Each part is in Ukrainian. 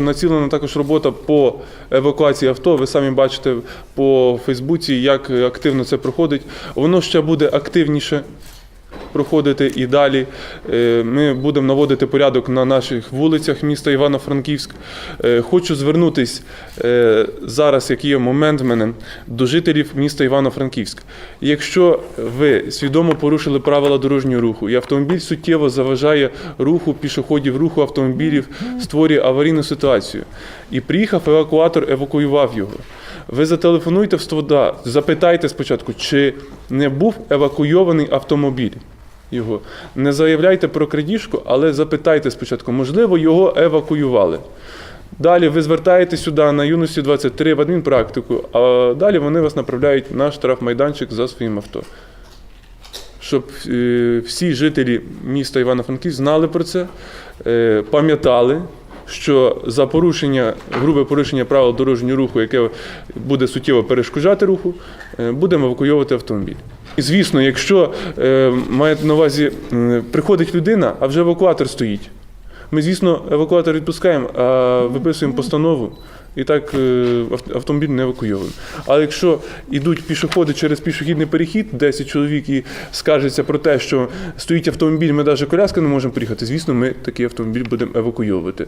Націлена також робота по евакуації авто. Ви самі бачите по Фейсбуці, як активно це проходить. Воно ще буде активніше проходити і далі. Е, Ми будемо наводити порядок на наших вулицях міста Івано-Франківськ. Е, Хочу звернутись е, зараз, як є момент в мене, до жителів міста Івано-Франківськ. Якщо ви свідомо порушили правила дорожнього руху, і автомобіль суттєво заважає руху пішоходів, руху автомобілів, створює аварійну ситуацію, і приїхав евакуатор, евакуював його. Ви зателефонуйте в 102, запитайте спочатку, чи не був евакуйований автомобіль його. Не заявляйте про крадіжку, але запитайте спочатку, можливо, його евакуювали. Далі ви звертаєте сюди на юності 23 в адмінпрактику, а далі вони вас направляють на штрафмайданчик за своїм авто. Щоб е, всі жителі міста Івано-Франківськ знали про це, е, пам'ятали, що за порушення, грубе порушення правил дорожнього руху, яке буде суттєво перешкоджати руху, е, будемо евакуйовувати автомобіль. І звісно, якщо е, маєте на увазі, приходить людина, а вже евакуатор стоїть. Ми, звісно, евакуатор відпускаємо, а виписуємо постанову. І так е, автомобіль не евакуйовуємо. Але якщо йдуть пішоходи через пішохідний перехід, 10 чоловік і скаржаться про те, що стоїть автомобіль, ми навіть коляска не можемо приїхати, звісно, ми такий автомобіль будемо евакуйовувати.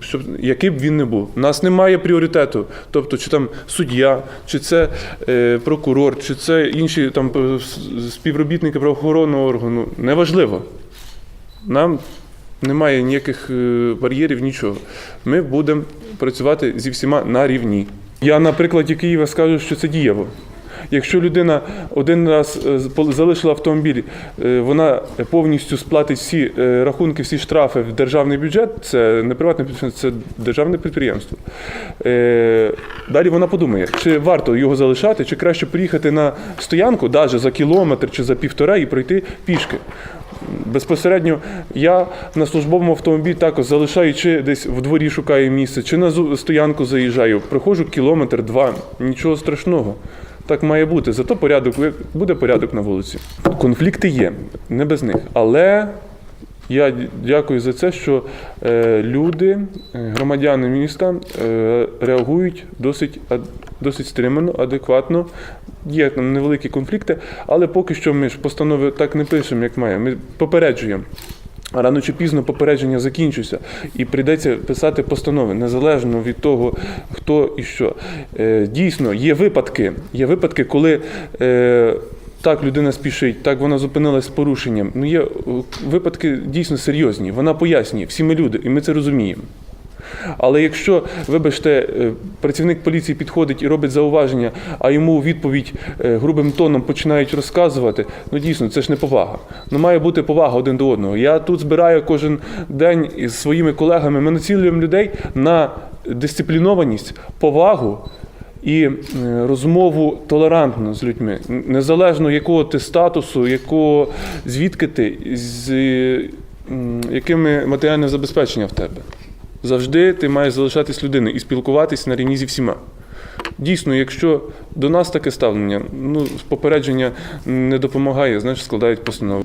Щоб, який б він не був. У нас немає пріоритету. Тобто, чи там суддя, чи це е, прокурор, чи це інші там е, співробітники правоохоронного органу. Неважливо. Нам немає ніяких е, бар'єрів, нічого. Ми будемо працювати зі всіма на рівні. Я на прикладі Києва скажу, що це дієво. Якщо людина один раз е, залишила автомобіль, е, вона повністю сплатить всі рахунки, всі штрафи в державний бюджет, це не приватне підприємство, це державне підприємство. Далі вона подумає, чи варто його залишати, чи краще приїхати на стоянку, навіть за кілометр чи за півтора, і пройти пішки. Безпосередньо я на службовому автомобілі також залишаю, чи десь в дворі шукаю місце, чи на стоянку заїжджаю. Проходжу кілометр, два. Нічого страшного. Так має бути. Зато порядок буде порядок на вулиці. Конфлікти є, не без них. Але я дякую за це, що е, люди, е, громадяни міста е, реагують досить, досить стримано, адекватно. Є там невеликі конфлікти, але поки що ми ж постанови так не пишемо, як має. Ми попереджуємо. Рано чи пізно попередження закінчується, і прийдеться писати постанови незалежно від того, хто і що. Дійсно, є випадки, є випадки, коли так людина спішить, так вона зупинилась з порушенням. Ну є е, випадки дійсно серйозні. Вона пояснює, всі ми люди, і ми це розуміємо. Але якщо, вибачте, е, працівник поліції підходить і робить зауваження, а йому у відповідь е, грубим тоном починають розказувати, ну дійсно, це ж не повага. Ну має бути повага один до одного. Я тут збираю кожен день із своїми колегами. Ми націлюємо людей на дисциплінованість, повагу. І е, розмову толерантно з людьми, незалежно якого ти статусу, якого звідки ти, з е, якими матеріальне забезпечення в тебе. Завжди ти маєш залишатись людиною і спілкуватись на рівні зі всіма. Дійсно, якщо до нас таке ставлення, ну попередження не допомагає, значить складають постанову.